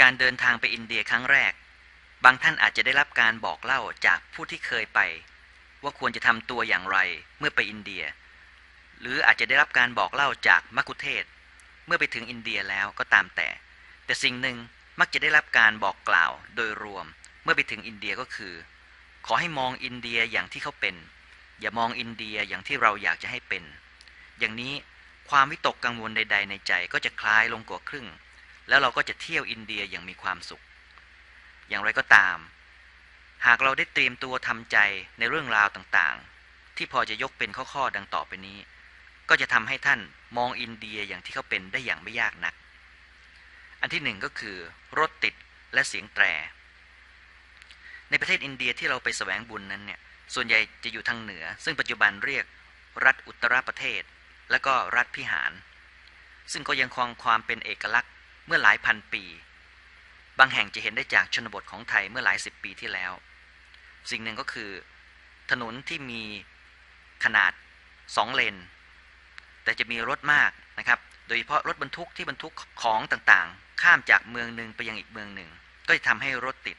การเดินทางไปอินเดียครั้งแรก บางท่านอาจจะได้รับการบอกเล่าจากผู้ที่เคยไป ว่าควรจะทำตัวอย่างไรเมื่อไปอินเดีย หรืออาจจะได้รับการบอกเล่าจากมักคุเทศ เมื่อไปถึงอินเดียแล้วก็ตามแต่ แต่สิ่งหนึ่งมักจะได้รับการบอกกล่าวโดยรวม เมื่อไปถึงอินเดียก็คือ ขอให้มองอินเดียอย่างที่เขาเป็น อย่ามองอินเดียอย่างที่เราอยากจะให้เป็น อย่างนี้ความวิตกกังวลใด ๆ ในใจก็จะคลายลงกว่าครึ่ง แล้วเราก็จะเที่ยวอินเดียอย่างมีความสุข อย่างไรก็ตาม หากเราได้เตรียมตัวทำใจในเรื่องราวต่างๆ ที่พอจะยกเป็นข้อๆดังต่อไปนี้ ก็จะทำให้ท่านมองอินเดียอย่างที่เขาเป็นได้อย่างไม่ยากนัก อันที่หนึ่งก็คือ รถติดและเสียงแตร ในประเทศอินเดียที่เราไปแสวงบุญนั้นเนี่ยส่วนใหญ่จะอยู่ทางเหนือ ซึ่งปัจจุบันเรียกรัฐอุตรประเทศ และก็รัฐพิหาร ซึ่งก็ยังคงความเป็นเอกลักษณ์ เมื่อหลายพันปี บางแห่งจะเห็นได้จากชนบทของไทยเมื่อหลายสิบปีที่แล้ว สิ่งหนึ่งก็คือ ถนนที่มีขนาดสองเลน แต่จะมีรถมากนะครับ โดยเฉพาะรถบรรทุกที่บรรทุกของต่างๆ ข้ามจากเมืองหนึ่งไปยังอีกเมืองหนึ่ง ก็จะทำให้รถติด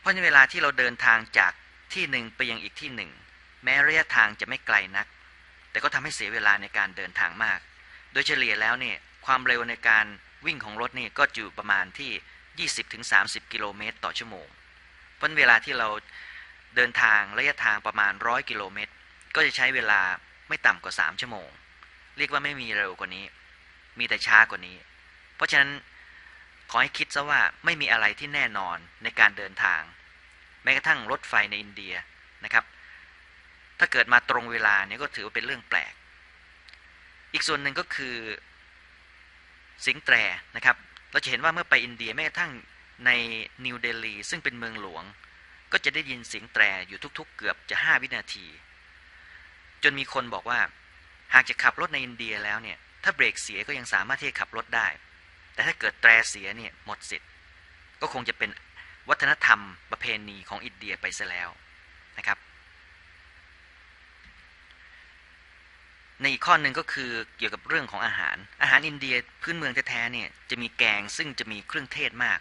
เพราะในเวลาที่เราเดินทางจากที่หนึ่งไปยังอีกที่หนึ่ง แม้ระยะทางจะไม่ไกลนัก แต่ก็ทำให้เสียเวลาในการเดินทางมาก โดยเฉลี่ยแล้วเนี่ยความเร็วในการวิ่งของรถนี่ก็อยู่ประมาณที่ 20-30 กิโลเมตรต่อชั่วโมงเพราะเวลาที่เราเดินทางระยะทางประมาณ 100 กิโลเมตร ก็จะใช้เวลาไม่ต่ำกว่า 3 ชั่วโมง เรียกว่าไม่มีเร็วกว่านี้ มีแต่ช้ากว่านี้ เพราะฉะนั้นขอให้คิดซะว่าไม่มีอะไรที่แน่นอนในการเดินทาง แม้กระทั่งรถไฟในอินเดียนะครับ ถ้าเกิดมาตรงเวลาเนี่ยก็ถือว่าเป็นเรื่องแปลก อีกส่วนหนึ่งก็คือเสียงแตรนะครับ เราจะเห็นว่าเมื่อไปอินเดียแม้กระทั่งในนิวเดลีซึ่งเป็นเมืองหลวง ก็จะได้ยินเสียงแตรอยู่ทุกๆ เกือบจะ 5 วินาที จนมีคนบอกว่า หากจะขับรถในอินเดียแล้วเนี่ย ถ้าเบรกเสียก็ยังสามารถที่จะขับรถได้ แต่ถ้าเกิดแตรเสียเนี่ยหมดสิทธิ์ ก็คงจะเป็นวัฒนธรรมประเพณีของอินเดียไปซะแล้วนะครับ ในอีกข้อหนึ่งก็คือเกี่ยวกับเรื่องของอาหาร อาหารอินเดียพื้นเมืองแท้ๆเนี่ยจะมีแกงซึ่งจะมีเครื่องเทศมาก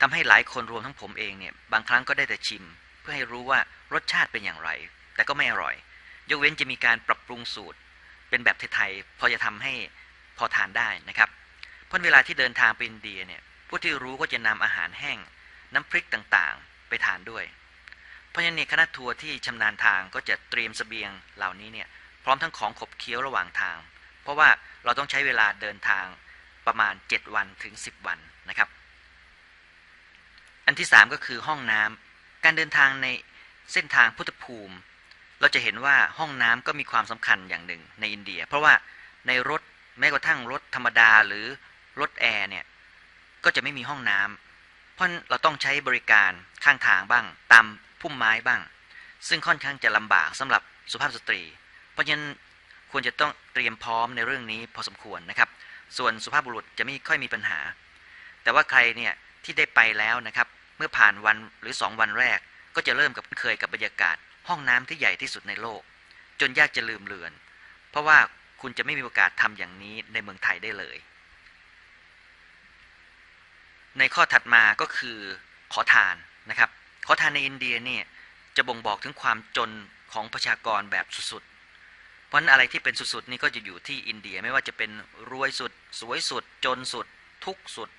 ทำให้หลายคนรวมทั้งผมเองเนี่ยบางครั้งก็ได้แต่ชิม เพื่อให้รู้ว่ารสชาติเป็นอย่างไร แต่ก็ไม่อร่อย ยกเว้นจะมีการปรับปรุงสูตร เป็นแบบไทยๆพอจะทำให้พอทานได้นะครับเพราะเวลาที่เดินทางไปอินเดียเนี่ยผู้ที่รู้ก็จะนำอาหารแห้ง น้ำพริกต่างๆ ไปทานด้วย เพราะฉะนั้นคณะทัวร์ที่ชำนาญทางก็จะเตรียมสเสบียงเหล่านี้เนี่ย ร้อมทั้งของขบเคี้ยวระหว่างทาง เพราะว่าเราต้องใช้เวลาเดินทางประมาณ 7 วันถึง 10 วันนะครับ อันที่ 3 ก็คือห้องน้ำการเดินทางในเส้นทางพุทธภูมิ เราจะเห็นว่าห้องน้ำก็มีความสำคัญอย่างหนึ่งในอินเดีย เพราะว่าในรถแม้กระทั่งรถธรรมดาหรือรถแอร์เนี่ยก็จะไม่มีห้องน้ำเพราะเราต้องใช้บริการข้างทางบ้าง ตามพุ่มไม้บ้าง ซึ่งค่อนข้างจะลำบากสำหรับสุภาพสตรี ราะฉะนั้นควรจะต้องเตรียมพร้อมในเรื่องนี้พอสมควรนะครับ ส่วนสุภาพบุรุษจะไม่ค่อยมีปัญหา แต่ว่าใครเนี่ยที่ได้ไปแล้วนะครับ เมื่อผ่านวันหรือ 2 วันแรก ก็จะเริ่มกับเคยกับบรรยากาศ ห้องน้ำที่ใหญ่ที่สุดในโลก จนยากจะลืมเลือน เพราะว่าคุณจะไม่มีโอกาสทำอย่างนี้ในเมืองไทยได้เลย ในข้อถัดมาก็คือขอทานนะครับ ขอทานในอินเดียเนี่ยจะบ่งบอกถึงความจนของประชากรแบบสุดๆ เพราะนั้นอะไรที่เป็นสุดๆนี่ก็จะอยู่ที่อินเดียไม่ว่าจะเป็นรวยสุด สวยสุด จนสุด ทุกสุด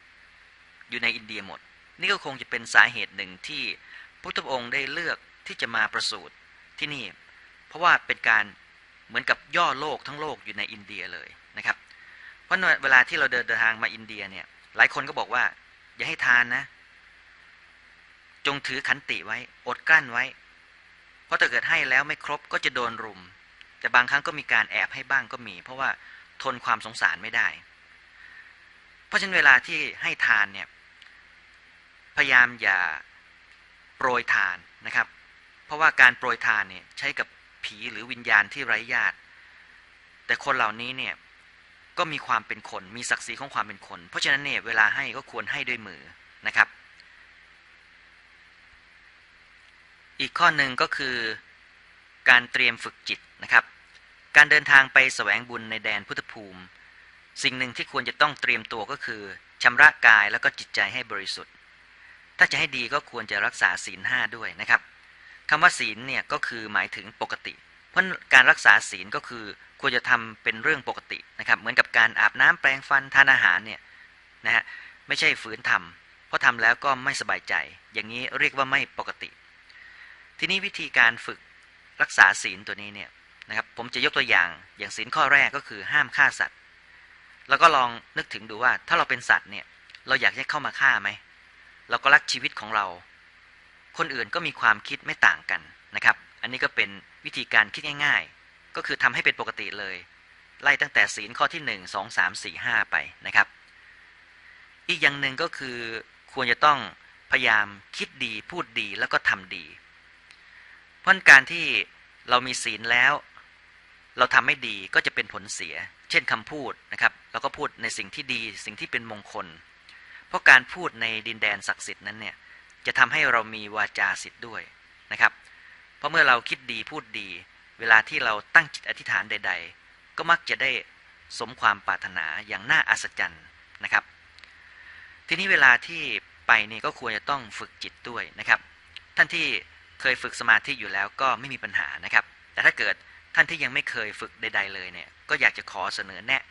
อยู่ในอินเดียหมด นี่ก็คงจะเป็นสาเหตุหนึ่งที่พระพุทธองค์ได้เลือกที่จะมาประสูติที่นี่ เพราะว่าเป็นการเหมือนกับย่อโลกทั้งโลกอยู่ในอินเดียเลยนะครับ เพราะเวลาที่เราเดินทางมาอินเดียเนี่ยหลายคนก็บอกว่า อย่าให้ทานนะ จงถือขันติไว้ อดกลั้นไว้ เพราะถ้าเกิดให้แล้วไม่ครบก็จะโดนรุม แต่บางครั้งก็มีการแอบให้บ้างก็มี เพราะว่าทนความสงสารไม่ได้ เพราะฉะนั้นเวลาที่ให้ทานเนี่ยพยายามอย่าโปรยทานนะครับ เพราะว่าการโปรยทานเนี่ยใช้กับผีหรือวิญญาณที่ไร้ญาติ แต่คนเหล่านี้เนี่ยก็มีความเป็นคนมีศักดิ์ศรีของความเป็นคน เพราะฉะนั้นเนี่ยเวลาให้ก็ควรให้ด้วยมือนะครับ อีกข้อหนึ่งก็คือการเตรียมฝึกจิตนะครับ การเดินทางไปแสวงบุญในแดนพุทธภูมิ สิ่งหนึ่งที่ควรจะต้องเตรียมตัวก็คือชำระกายแล้วก็จิตใจให้บริสุทธิ์ ถ้าจะให้ดีก็ควรจะรักษาศีลห้าด้วยนะครับคำว่าศีลเนี่ยก็คือหมายถึงปกติ เพราะการรักษาศีลก็คือควรจะทำเป็นเรื่องปกตินะครับ เหมือนกับการอาบน้ำแปรงฟันทานอาหารเนี่ยนะฮะไม่ใช่ฝืนทำเพราะทำแล้วก็ไม่สบายใจ อย่างนี้เรียกว่าไม่ปกติ ทีนี้วิธีการฝึกรักษาศีลตัวนี้เนี่ย นะครับผมจะยกตัวอย่างอย่างศีลข้อแรกก็คือห้ามฆ่าสัตว์ แล้วก็ลองนึกถึงดูว่า ถ้าเราเป็นสัตว์เนี่ยเราอยากให้เข้ามาฆ่าไหมเราก็รักชีวิตของเรา คนอื่นก็มีความคิดไม่ต่างกันนะครับ อันนี้ก็เป็นวิธีการคิดง่าย ๆ ก็คือทำให้เป็นปกติเลย ไล่ตั้งแต่ศีลข้อที่หนึ่งสองสามสี่ห้าไปนะครับ อีกอย่างหนึ่งก็คือควรจะต้องพยายามคิดดีพูดดีแล้วก็ทำดี เพราะการที่เรามีศีลแล้ว เราทำไม่ดีก็จะเป็นผลเสีย เช่นคำพูดนะครับเราก็พูดในสิ่งที่ดีสิ่งที่เป็นมงคล เพราะการพูดในดินแดนศักดิ์สิทธิ์นั้นเนี่ยจะทำให้เรามีวาจาสิทธิ์ด้วยนะครับ เพราะเมื่อเราคิดดีพูดดี เวลาที่เราตั้งจิตอธิษฐานใด ๆ ก็มักจะได้สมความปรารถนาอย่างน่าอัศจรรย์นะครับ ทีนี้เวลาที่ไปนี่ก็ควรจะต้องฝึกจิตด้วยนะครับ ท่านที่เคยฝึกสมาธิอยู่แล้วก็ไม่มีปัญหานะครับ แต่ถ้าเกิด ท่านที่ยังไม่เคยฝึกใด ๆ เลยเนี่ยก็อยากจะขอเสนอแนะ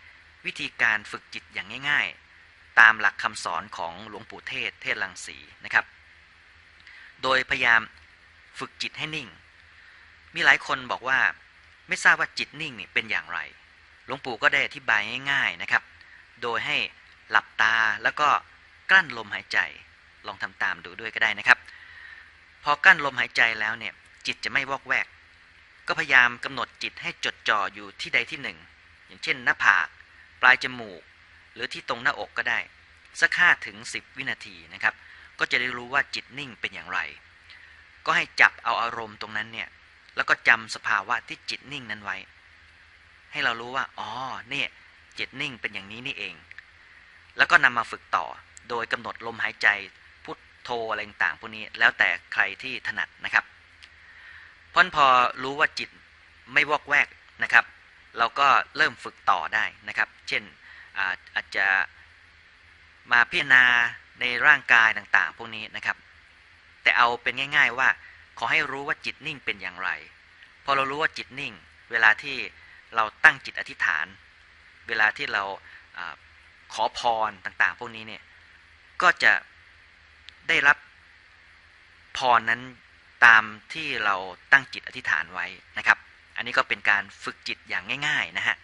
วิธีการฝึกจิตอย่างง่าย ๆ ตามหลักคำสอนของหลวงปู่เทศ เทศลังสีนะครับ โดยพยายามฝึกจิตให้นิ่ง มีหลายคนบอกว่าไม่ทราบว่าจิตนิ่งนี่เป็นอย่างไรหลวงปู่ก็ได้อธิบายง่ายๆนะครับ โดยให้หลับตาแล้วก็กลั้นลมหายใจลองทำตามดูด้วยก็ได้นะครับ พอกลั้นลมหายใจแล้วเนี่ยจิตจะไม่วอกแวก ก็พยายามกำหนดจิตให้จดจ่ออยู่ที่ใดที่หนึ่ง อย่างเช่นหน้าผาก ปลายจมูก หรือที่ตรงหน้าอกก็ได้ สักห้าถึงสิบวินาทีนะครับ ก็จะได้รู้ว่าจิตนิ่งเป็นอย่างไร ก็ให้จับเอาอารมณ์ตรงนั้นเนี่ย แล้วก็จำสภาวะที่จิตนิ่งนั้นไว้ ให้เรารู้ว่า อ๋อ เนี่ย จิตนิ่งเป็นอย่างนี้นี่เอง แล้วก็นำมาฝึกต่อ โดยกำหนดลมหายใจ พุทโธอะไรต่างๆพวกนี้ แล้วแต่ใครที่ถนัดนะครับ เพราะพอรู้ว่าจิตไม่วอกแวกนะครับ เราก็เริ่มฝึกต่อได้นะครับ เช่นอาอาจจะมาพิจารณาในร่างกายต่างๆ พวกนี้นะครับ แต่เอาเป็นง่าย ๆ ว่าขอให้รู้ว่าจิตนิ่งเป็นอย่างไร พอเรารู้ว่าจิตนิ่ง เวลาที่เราตั้งจิตอธิษฐาน เวลาที่เราอาขอพรต่างๆ พวกนี้เนี่ยก็จะได้รับพรนั้น ตามที่เราตั้งจิตอธิษฐานไว้นะครับ อันนี้ก็เป็นการฝึกจิตอย่างง่าย ๆ นะฮะ